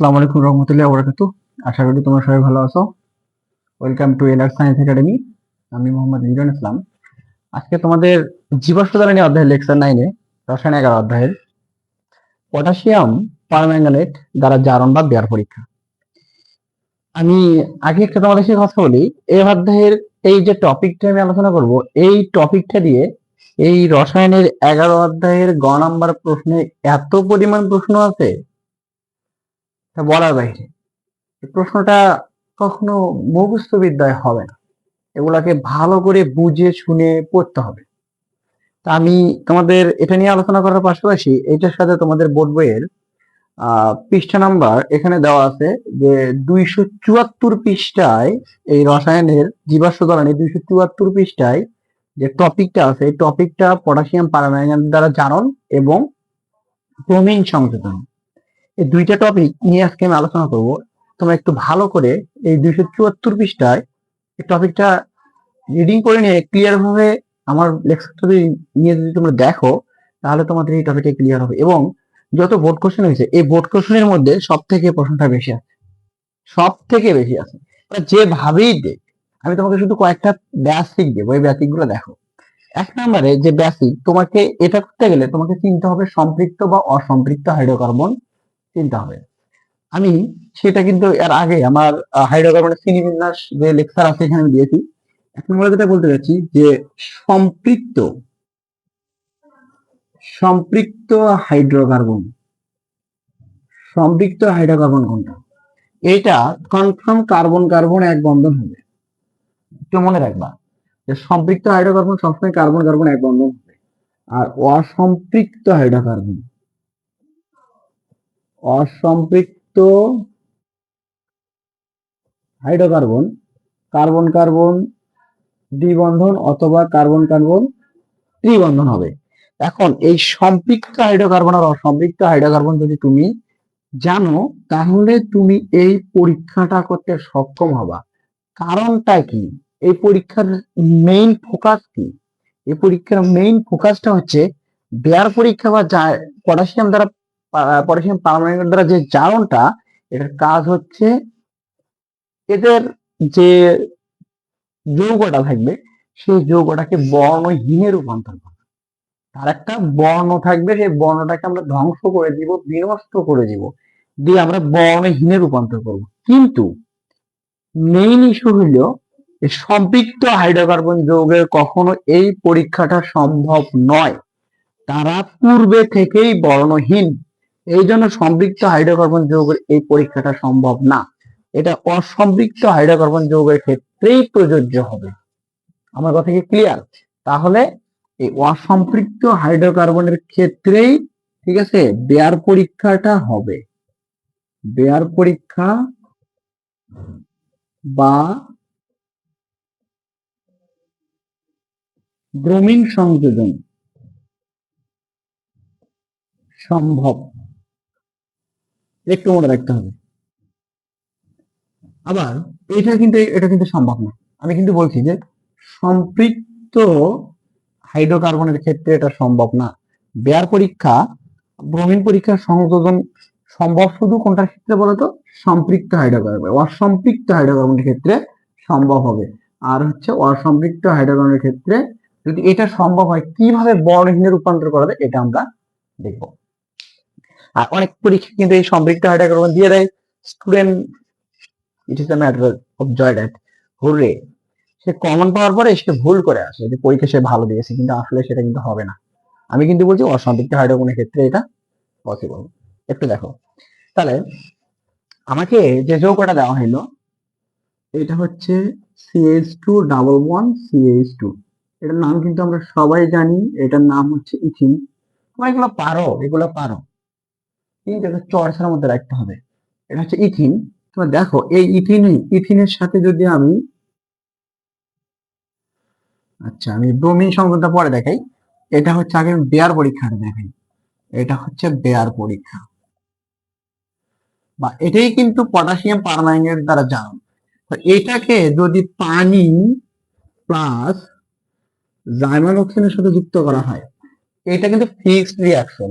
আসসালামু আলাইকুম রহমতুল্লাহ বরকাতু। আশা করি তোমরা সবাই ভালো আছো। ওয়েলকাম টু এলার সায়েন্স একাডেমি আমি মোহাম্মদ মিজান ইসলাম। আজকে তোমাদের জীবাশ্ম জ্বালানি অধ্যায়ের লেকচার নাইনে রসায়ন এগারো অধ্যায়ের। পটাশিয়াম পারম্যাঙ্গানেট দ্বারা জারণ বা বেয়ার পরীক্ষা। আমি আগে একটা তোমাদের সাথে কথা বলি। এই অধ্যায়ের এই যে টপিকটা আমি আলোচনা করব, এই টপিকটা দিয়ে এই রসায়নের এগারো অধ্যায়ের গ নাম্বার প্রশ্নে এত পরিমাণ প্রশ্ন আছে তা বলার বাইরে প্রশ্নটা কখনো মুখস্থ বিদ্যায় হবে না। এগুলাকে ভালো করে বুঝে শুনে পড়তে হবে। তা আমি তোমাদের এটা নিয়ে আলোচনা করার পাশাপাশি এটার সাথে তোমাদের বোর্ড বইয়ের পৃষ্ঠা নাম্বার এখানে দেওয়া আছে যে দুইশো চুয়াত্তর পৃষ্ঠায় এই রসায়নের জীবাশ্ম জ্বালানি দুইশো চুয়াত্তর পৃষ্ঠায় যে টপিকটা আছে, এই টপিকটা পটাশিয়াম পারম্যাঙ্গানেট দ্বারা জারণ এবং ব্রোমিন সংযোজন। এই দুইটা টপিক নিয়ে আজকে আমি আলোচনা করব। তোমরা একটু ভালো করে এই দুইশো চুয়াত্তর পৃষ্ঠায় এই টপিকটা রিডিং করে নিয়ে ক্লিয়ার ভাবে আমার লেকচারটা নিয়ে যদি তোমরা দেখো, তাহলে তোমাদের এই টপিকটা ক্লিয়ার হবে। এবং যত বোর্ড কোশ্চেন হয়েছে, এই বোর্ড কোশ্চেনের মধ্যে সব থেকে প্রশ্নটা বেশি আছে। সব থেকে বেশি আছে। মানে যেভাবেই দেখ, আমি তোমাকে শুধু কয়েকটা বেসিক দেবো, এই বেসিকগুলো দেখো। এক নম্বরে যে বেসিক তোমাকে এটা করতে গেলে তোমাকে চিনতে হবে সম্পৃক্ত বা অসম্পৃক্ত হাইড্রোকার্বন চিনতে হবে। আমি সেটা কিন্তু এর আগে আমার হাইড্রোকার্বনের শ্রেণি বিন্যাস যে লেকচার আছে এখানে আমি দিয়েছি। এক নম্বরে যেটা বলতে চাচ্ছি যে সম্পৃক্ত সম্পৃক্ত হাইড্রোকার্বন সম্পৃক্ত হাইড্রোকার্বন কোনটা? এটা কনফার্ম কার্বন কার্বন এক বন্ধন হবে। একটু মনে রাখবা যে সম্পৃক্ত হাইড্রোকার্বন সবসময় কার্বন কার্বন এক বন্ধন হবে। আর অসম্পৃক্ত হাইড্রোকার্বন অসম্পৃক্ত হাইড্রোকার্বন, কার্বন কার্বন দ্বিবন্ধন অথবা কার্বন কার্বন ত্রিবন্ধন হবে। এখন এই সম্পৃক্ত হাইড্রোকার্বন আর অসম্পৃক্ত হাইড্রোকার্বন যদি তুমি জানো, তাহলে তুমি এই পরীক্ষাটা করতে সক্ষম হবা। কারণটা কি? এই পরীক্ষার মেইন ফোকাস কি? এই পরীক্ষার মেইন ফোকাসটা হচ্ছে বেয়ার পরীক্ষা বা পটাশিয়াম দ্বারা পটাশিয়াম পারমাঙ্গনেট দ্বারা যে জারণটা, এটার কাজ হচ্ছে এদের যে যৌগটা থাকবে, সেই যৌগটাকে বর্ণহীনে রূপান্তর করা। তার একটা বর্ণ থাকবে, সেই বর্ণটাকে আমরা ধ্বংস করে দিব, বিনষ্ট করে দিব, দিয়ে আমরা বর্ণহীনে রূপান্তর করব। কিন্তু মেইন ইস্যু হইল সম্পৃক্ত হাইড্রোকার্বন যৌগের কখনো এই পরীক্ষাটা সম্ভব নয়। তারা পূর্বে থেকেই বর্ণহীন। এই জন্য সম্পৃক্ত হাইড্রোকার্বন যৌগের এই পরীক্ষাটা সম্ভব না। এটা অসম্পৃক্ত হাইড্রোকার্বন যৌগের ক্ষেত্রেই প্রযোজ্য হবে। আমার কথা কি ক্লিয়ার তাহলে এই অসম্পৃক্ত হাইড্রোকার্বনের ক্ষেত্রেই, ঠিক আছে বেয়ার পরীক্ষাটা হবে। বেয়ার পরীক্ষা বা ব্রোমিন সংযোজন সম্ভব একটু মনে রাখতে হবে। আবার এটা কিন্তু এটা কিন্তু সম্ভব না। আমি কিন্তু বলছি যে সম্পৃক্ত হাইড্রোকার্বনের ক্ষেত্রে এটা সম্ভব না। বেয়ার পরীক্ষা, ব্রোমিন পরীক্ষার সংযোজন সম্ভব শুধু কোনটার ক্ষেত্রে বলতো? সম্পৃক্ত হাইড্রোকার্বন, অসম্পৃক্ত হাইড্রোকার্বনের ক্ষেত্রে সম্ভব হবে। আর হচ্ছে অসম্পৃক্ত হাইড্রোকার্বনের ক্ষেত্রে যদি এটা সম্ভব হয়, কীভাবে বর্ণহীনে রূপান্তর করা যায়, এটা আমরা দেখব। আর অনেক পরীক্ষা কিন্তু এই সম্পৃক্ত হাইড্রোকার্বন দিয়ে দেয়। Student it is the matter of joy that hurray, say common পাওয়ার পরে সে ভুল করে আসে, যে পরীক্ষা সে ভালো দিয়েছে, কিন্তু আসলে সেটা কিন্তু হবে না। আমি কিন্তু বলছি অসম্পৃক্ত হাইড্রোকার্বনের ক্ষেত্রে এটা পসিবল একটু দেখো। তাহলে আমাকে যে যৌগটা দেওয়া হলো এটা হচ্ছে CH two double one CH two এটার নাম কিন্তু আমরা সবাই জানি, এটার নাম হচ্ছে ইথিন। তোমরা এগুলো পারো এগুলো পারো। এটা চর্চার মধ্যে রাখতে হবে। এটা হচ্ছে ইথিন। তোমরা দেখো, এই ইথিন, ইথিনের সাথে যদি আমি আচ্ছা আমি ব্রোমিন পরে দেখাই। এটা হচ্ছে আগে বেয়ার দেখাই। এটা হচ্ছে বেয়ার পরীক্ষা। বা এটাই কিন্তু পটাশিয়াম পারম্যাঙ্গনেট দ্বারা জানো এটাকে যদি পানি প্লাস জাইমান অক্সিজেনের সাথে যুক্ত করা হয়, এটা কিন্তু ফিক্সড রিয়াকশন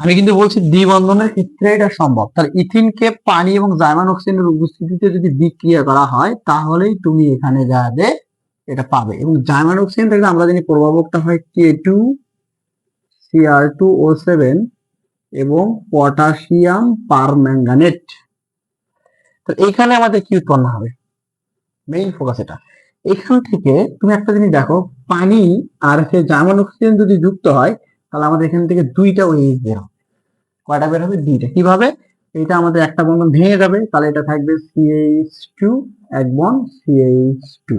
আমি কিন্তু বলছি দ্বিবন্ধনের ক্ষেত্রে এটা সম্ভব। তাহলে ইথিনকে পানি এবং জার্মান অক্সিজেনের উপস্থিতিতে যদি বিক্রিয়া করা হয়, তাহলেই তুমি এখানে যাবে এটা পাবে। এবং জার্মান অক্সিজেন থেকে আমরা জানি প্রভাবকটা হয় K two CR two O seven এবং পটাশিয়াম পারম্যাঙ্গানেট তো এখানে আমাদের কি উৎপন্ন হবে? মেইন ফোকাস এটা। এখান থেকে তুমি একটা জিনিস দেখো, পানি আর সে জার্মান অক্সিজেন যদি যুক্ত হয় তাহলে আমাদের এখান থেকে দুইটা ওয়েজ বের হবে। কয়টা বের হবে? দুইটা। কীভাবে? এটা আমাদের একটা বন্ধন ভেঙে যাবে। তাহলে এটা থাকবে সিএইচ টু এক বন সিএইচ টু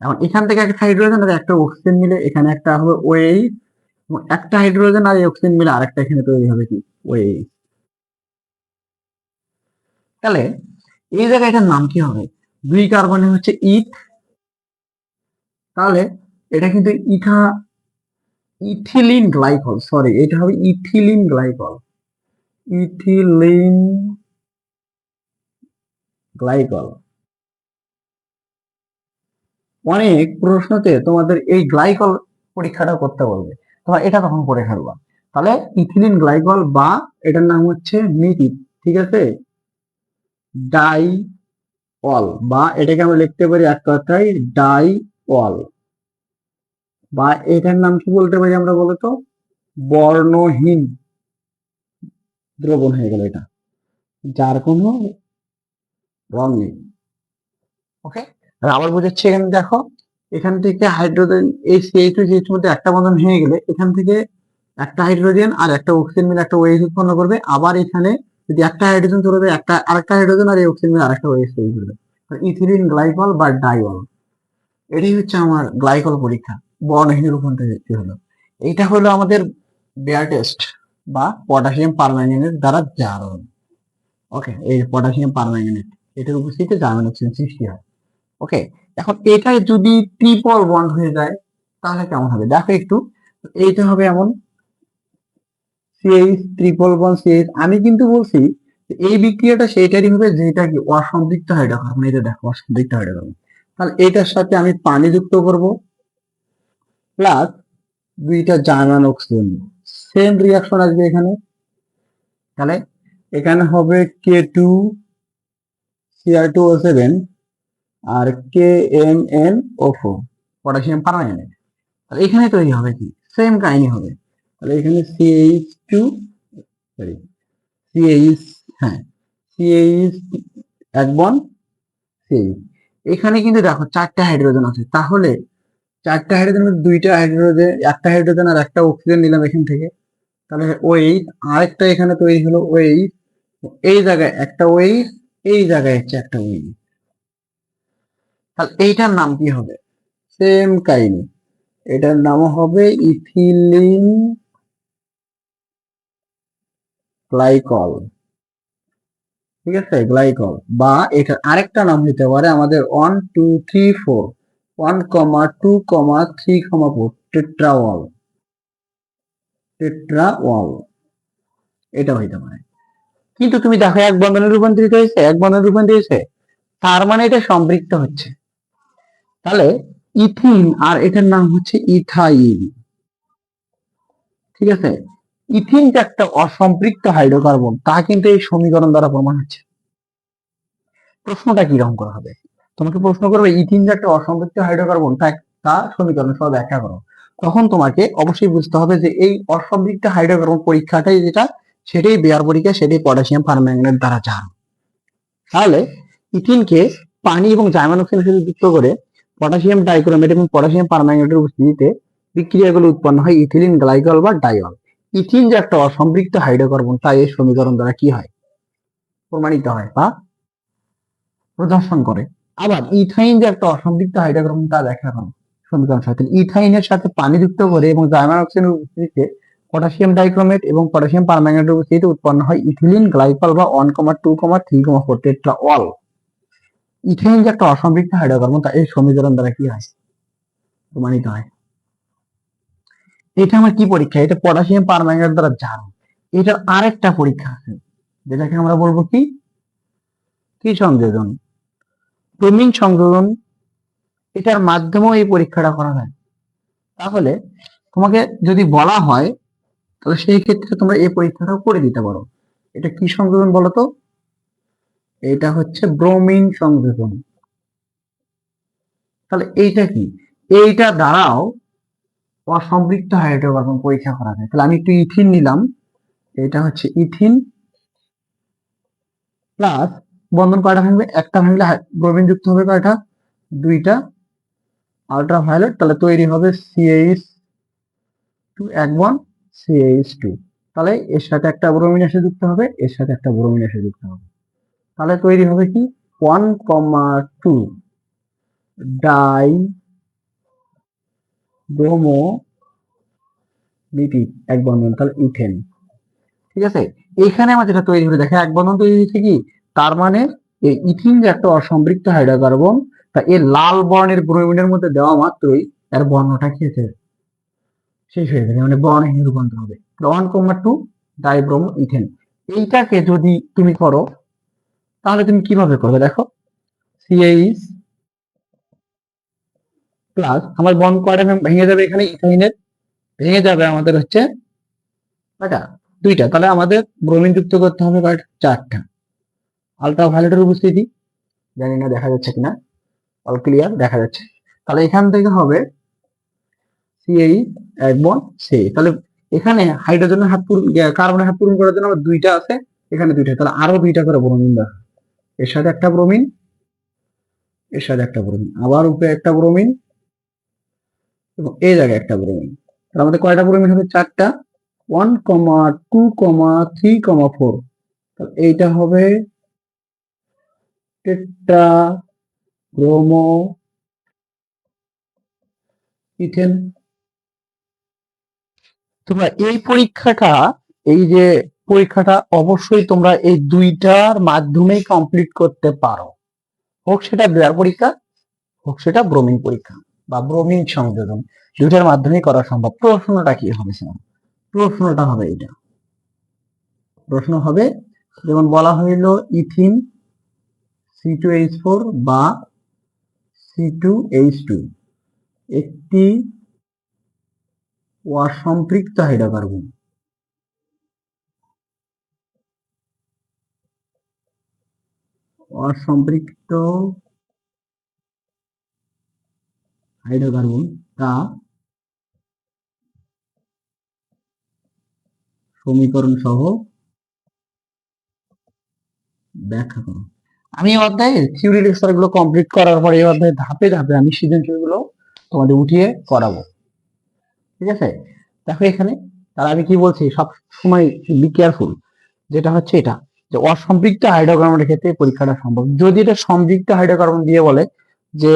এখন এখান থেকে একটা হাইড্রোজেন আর একটা অক্সিজেন মিলে এখানে একটা হবে ওএইচ এবং একটা হাইড্রোজেন আর অক্সিজেন মিলে আরেকটা এখানে তৈরি হবে কি? ওএইচ তাহলে এই জায়গায় এটার নাম কি হবে? দুই কার্বনে হচ্ছে ইথ তাহলে এটা কিন্তু ইথা ইথিলিন গ্লাইকল সরি এটা হবে ইথিলিন গ্লাইকল। Ethylene glycol. অনেক প্রশ্নতে তোমাদের এই গ্লাইকল পরীক্ষাটা করতে বলবে। তোমরা এটা তখন করে ফেলবা। তাহলে ইথিলিন গ্লাইকল বা এটার নাম হচ্ছে মিথিল ঠিক আছে? ডাই অল, বা এটাকে আমরা লিখতে পারি এক কথায় ডাই অল। বা এটার নাম কি বলতে পারি আমরা বলতো? বর্ণহীন দ্রবণ হয়ে গেল এটা। যার কোনো রং নেই। ওকে আবার বোঝাচ্ছি এখানে, দেখো, এখান থেকে হাইড্রোজেন এই সিএইচ টু সিএইচ মধ্যে একটা বন্ধন হয়ে গেলে এখান থেকে একটা হাইড্রোজেন আর একটা অক্সিজেন মিলে একটা ওয়েজ উৎপন্ন করবে। আবার এখানে যদি একটা হাইড্রোজেন চলে যায় একটা, আরেকটা হাইড্রোজেন আর এই অক্সিজেন মিলে আরেকটা ওয়েজ তৈরি করবে। ইথিলিন গ্লাইকল বা ডাইওল এটাই হচ্ছে আমার গ্লাইকল পরীক্ষা। বর্ণহীন রূপান্তরিত হলো? এটা হলো আমাদের বেয়ার টেস্ট বা পটাশিয়াম পারম্যাঙ্গানেট দ্বারা জারণ। ওকে এই পটাশিয়াম পারম্যাঙ্গানেট এটার উপস্থিতিতে জার্মান অক্সিজেন সৃষ্টি হয়। ওকে এখন এটা যদি ট্রিপল বন্ড হয়ে যায়, তাহলে কেমন হবে? দেখো একটু, এইটা হবে এমন সিএইচ ট্রিপল বন্ড সিএইচ আমি কিন্তু বলছি, এই বিক্রিয়াটা সেইটারই হবে যেটা কি অসম্পৃক্ত হাইড্রোকার্বন এটা দেখো অসম্পৃক্ত হাইড্রোকার্বন তাহলে এটার সাথে আমি পানি যুক্ত করব প্লাস দুইটা জার্মান অক্সিজেন সেম রিয়াকশন আসবে এখানে। তাহলে এখানে হবে K two CR two O seven আর K M N O four potassium permanganate তাহলে এখানে তৈরি হবে কি? সেম কাহিনী হবে। তাহলে এখানে সিএইচ টু সরি সিএইচ হ্যাঁ সিএইচ এক বন সিএইচ এখানে কিন্তু দেখো চারটা হাইড্রোজেন আছে। তাহলে চারটা হাইড্রোজেন দুইটা হাইড্রোজেন একটা হাইড্রোজেন আর একটা অক্সিজেন নিলাম এখান থেকে। তাহলে ওই আরেকটা এখানে তৈরি হলো ওই এই জায়গায় একটা ওই এই জায়গায় হচ্ছে একটা ওই তাহলে এইটার নাম কি হবে? সেম কাহিনী এটার নাম হবে ইথিলিন গ্লাইকল ঠিক আছে? গ্লাইকল বা এটার আরেকটা নাম হতে পারে আমাদের one two three four one comma two comma three comma four tetraol tetraol এটা হইতে পারে। কিন্তু তুমি দেখো এক বন্ধনে রূপান্তরিত হয়েছে, এক বন্ধনে রূপান্তরিত হয়েছে, তার মানে এটা সম্পৃক্ত হচ্ছে। তাহলে ইথিন আর এটার নাম হচ্ছে ইথাইন ঠিক আছে? ইথিন যে একটা অসম্পৃক্ত হাইড্রোকার্বন, তা কিন্তু এই সমীকরণ দ্বারা প্রমাণ হচ্ছে। প্রশ্নটা কীরকম করা হবে? তোমাকে প্রশ্ন করবে, ইথিন যে একটা অসম্পৃক্ত হাইড্রোকার্বন তা তা সমীকরণ সহ ব্যাখ্যা করো। তখন তোমাকে অবশ্যই বুঝতে হবে যে এই অসম্পৃক্ত হাইড্রোকার্বন পরীক্ষাটাই যেটা, সেটাই বেয়ার পরীক্ষা সেটাই পটাশিয়াম পারম্যাঙ্গানেট দ্বারা জান। তাহলে ইথিনকে পানি এবং জার্মান অক্সিজেনের সাথে যুক্ত করে পটাশিয়াম ডাইক্রোমেট এবং পটাশিয়াম পারম্যাঙ্গানেটের উপস্থিতিতে বিক্রিয়াগুলো উৎপন্ন হয় ইথিলিন, গ্লাইকল বা ডাইল ইথিন যে একটা অসম্পৃক্ত হাইড্রোকার্বন, তাই এই সমীকরণ দ্বারা কি হয়? প্রমাণিত হয় বা প্রদর্শন করে। আবার ইথাইন যে একটা অসম্পৃক্ত হাইড্রোকার্বন তা দেখা হয় সমীকরণ সাথে ইথাইনের সাথে পানি যুক্ত করে এবং জার্মান অক্সিজেনের উপস্থিতিতে পটাশিয়াম ডাইক্রোমেট এবং পটাশিয়াম পারম্যাঙ্গানেটের উপস্থিতিতে উৎপন্ন হয় ইথিলিন গ্লাইকল বা one comma two comma three comma four tetraol ethyne যে একটা অসম্পৃক্ত হাইড্রোকার্বন তা এই সমীকরণ দ্বারা কি হয়? প্রমাণিত হয়। এটা আমার কি পরীক্ষা? এটা পটাশিয়াম পারম্যাঙ্গানেট দ্বারা জানো এটার আরেকটা পরীক্ষা আছে, যেটাকে আমরা বলব কি? কি সংযোজন? প্রমিন সংযোজন, এটার মাধ্যমেও এই পরীক্ষাটা করা হয় তাহলে তোমাকে যদি বলা হয়, তাহলে সেই ক্ষেত্রে তোমরা এই পরীক্ষাটাও করে দিতে পারো। এটা কি সংযোজন বলো তো? এটা হচ্ছে ব্রোমিন সংযোজন। তাহলে এইটা কি? এইটা দ্বারাও অসম্পৃক্ত হাইড্রোকার্বন পরীক্ষা করা যায়। তাহলে আমি একটু ইথিন নিলাম। এটা হচ্ছে ইথিন প্লাস বন্ধন কয়টা ভাঙবে? একটা ভাঙলে ব্রোমিন যুক্ত হবে কয়টা? দুইটা। আলট্রা ভায়োলেট তাহলে তৈরি হবে সিএইচ টু এক বন সিএইচ টু তাহলে এর সাথে একটা ব্রোমিন এসে যুক্ত হবে, এর সাথে একটা ব্রোমিন এসে যুক্ত হবে। তাহলে তৈরি হবে কি? One comma two dibromo lipid এক বন্ধন, তাহলে ইথেন। ঠিক আছে? এইখানে আমার যেটা তৈরি হলো দেখে এক বন্ধন তৈরি হয়েছে কি? তার মানে এই ইথিন যে একটা অসম্পৃক্ত হাইড্রোকার্বন, তা এর লাল বর্ণের ব্রোমিনের মধ্যে দেওয়া মাত্রই এর বর্ণটা হয়েছে শেষ হয়ে যাবে মানে বর্ণহীন রূপান্তর হবে। One comma two dibromo ethane এইটাকে যদি তুমি করো, তাহলে তুমি কীভাবে করবে দেখো? সিএইচ প্লাস আমার বন্ড কয়টা ভেঙে যাবে এখানে ইথাইনের ভেঙে যাবে আমাদের হচ্ছে কয়টা দুইটা, তাহলে আমাদের ব্রোমিন যুক্ত করতে হবে চারটা। আলট্রা ভায়োলেটের উপস্থিতি। জানি না দেখা যাচ্ছে কিনা। অল ক্লিয়ার দেখা যাচ্ছে। তাহলে এখান থেকে হবে সিএইচ এক বন সি তাহলে এখানে হাইড্রোজেনের হাত পূরণ কার্বনের হাত পূরণ করার জন্য আমার দুইটা আছে, এখানে দুইটা। তাহলে আরও দুইটা করে ব্রোমিন দেওয়া এর সাথে একটা ব্রোমিন এর সাথে একটা ব্রোমিন আবার উপরে একটা ব্রোমিন এবং এই জায়গায় একটা ব্রোমিন তাহলে আমাদের কয়টা ব্রোমিন হবে? চারটা। One comma two comma three comma four তাহলে এইটা হবে টেট্রা ব্রোমো তোমরা এই পরীক্ষাটা, এই যে পরীক্ষাটা অবশ্যই তোমরা এই দুইটার মাধ্যমেই কমপ্লিট করতে পারো। হোক সেটা বেয়ার পরীক্ষা, হোক সেটা ব্রোমিন পরীক্ষা বা ব্রোমিন সংযোজন। দুইটার মাধ্যমেই করা সম্ভব। প্রশ্নটা কি হবে প্রশ্নটা হবে এটা প্রশ্ন হবে, যেমন বলা হইল ethene C two H four বা সি টু এইচ টু একটি অসম্পৃক্ত হাইড্রোকার্বন। অসম্পৃক্ত হাইড্রোকার্বন তা সমীকরণ সহ ব্যাখ্যা করো। আমি এই অধ্যায়ে থিওরি লেকচারগুলো কমপ্লিট করার পরে এই অধ্যায়ে ধাপে ধাপে আমি সৃজনশীলগুলো তোমাদের উঠিয়ে করাবো। ঠিক আছে? দেখো এখানে, তাহলে আমি কি বলছি? সব সময় বি কেয়ারফুল যেটা হচ্ছে এটা, যে অসম্পৃক্ত হাইড্রোকার্বনের ক্ষেত্রে পরীক্ষাটা সম্ভব। যদি এটা সম্পৃক্ত হাইড্রোকার্বন দিয়ে বলে যে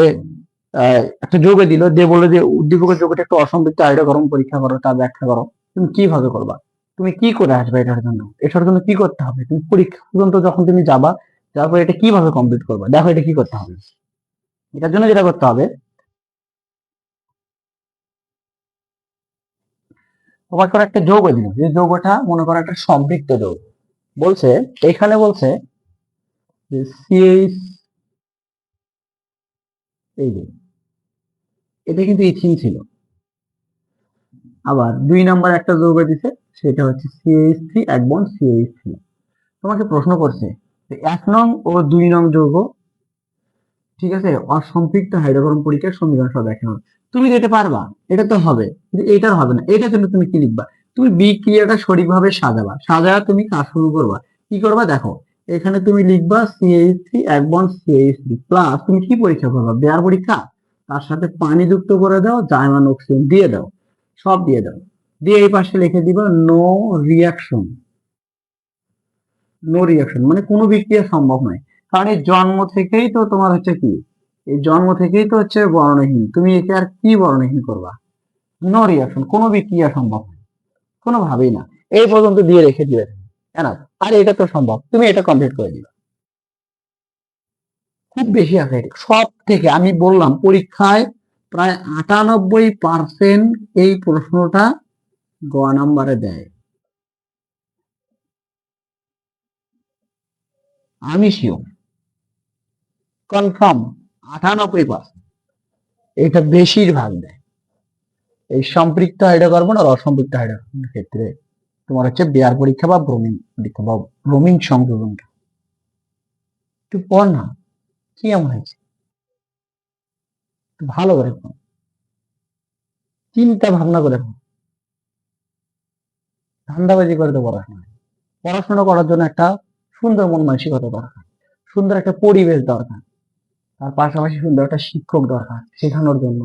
একটা যোগে দিল, দিয়ে বলে যে, উদ্দীপকের যোগটা একটা অসম্পৃক্ত হাইড্রোকার্বন পরীক্ষা করো তা ব্যাখ্যা করো, তুমি কীভাবে করবা? তুমি কি করে আসবে এটার জন্য? এটার জন্য কি করতে হবে? তুমি পরীক্ষা পর্যন্ত যখন তুমি যাবা তারপর এটা কীভাবে কমপ্লিট করবা? দেখো এটা কি করতে হবে? এটার জন্য যেটা করতে হবে তোমাকে করে একটা যৌগ দিল। যে যৌগটা মনে করো একটা সম্পৃক্ত যৌগ। বলছে, এখানে বলছে এটা কিন্তু ইথিন ছিল। আবার দুই নাম্বার একটা যৌগ দিছে, সেটা হচ্ছে সিএইচ থ্রি এক বন্ড সিএইচ থ্রি তোমাকে প্রশ্ন করছে এক নং ও দুই নং যৌগ, ঠিক আছে? অসম্পৃক্ত হাইড্রোকার্বন পরীক্ষার সমীকরণ সব দেখে নাও। তুমি তো এটা পারবা, এটা তো হবে, কিন্তু এটার হবে না। এটার জন্য তুমি কি লিখবা? তুমি বিক্রিয়াটা সঠিকভাবে সাজাবা। সাজা তুমি কাজ শুরু করবা। কি করবা? দেখো, এখানে তুমি লিখবা সিএইচ থ্রি এক বন্ড সিএইচ থ্রি প্লাস তুমি কি পরীক্ষা করবা? বেয়ার পরীক্ষা? তার সাথে পানি যুক্ত করে দাও, জার্মান অক্সিজেন দিয়ে দাও। সব দিয়ে দাও। দিয়ে এই পাশে লিখে দিবা নো রিয়াকশন নো রিয়াকশন মানে কোনো বিক্রিয়া সম্ভব নয়। কারণ এই জন্ম থেকেই তো তোমার হচ্ছে কি? এই জন্ম থেকেই তো হচ্ছে বর্ণহীন। তুমি একে আর কি বর্ণহীন করবা? নো রিয়াকশন কোনো বিক্রিয়া সম্ভব নয়। কোনোভাবেই না। এই পর্যন্ত দিয়ে রেখে দিবে। কেন? আর এটা তো সম্ভব। তুমি এটা কমপ্লিট করে দিবে। খুব বেশি আছে। সব থেকে আমি বললাম, পরীক্ষায় প্রায় আটানব্বই পার্সেন্ট এই প্রশ্নটা গ নাম্বারে দেয়। আমি শিওর। কনফার্ম আটানব্বই পার্সেন্ট এটা বেশিরভাগ দেয়। এই সম্পৃক্ত হাইড্রোকার্বন আর অসম্পৃক্ত হাইড্রোকার্বনের ক্ষেত্রে তোমার হচ্ছে বেয়ার পরীক্ষা বা ব্রোমিং পরীক্ষা বা ব্রোমিং সংযোজনটা। একটু পড় না, কি এমন হয়েছে? ভালো করে চিন্তা ভাবনা করে ধান্দাবাজি করে তো পড়াশোনা। পড়াশোনা করার জন্য একটা সুন্দর মন মানসিকতা দরকার। সুন্দর একটা পরিবেশ দরকার। তার পাশাপাশি সুন্দর একটা শিক্ষক দরকার শেখানোর জন্য।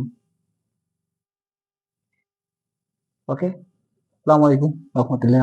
ওকে আসসালামু আলাইকুম। রহমতুল্লাহ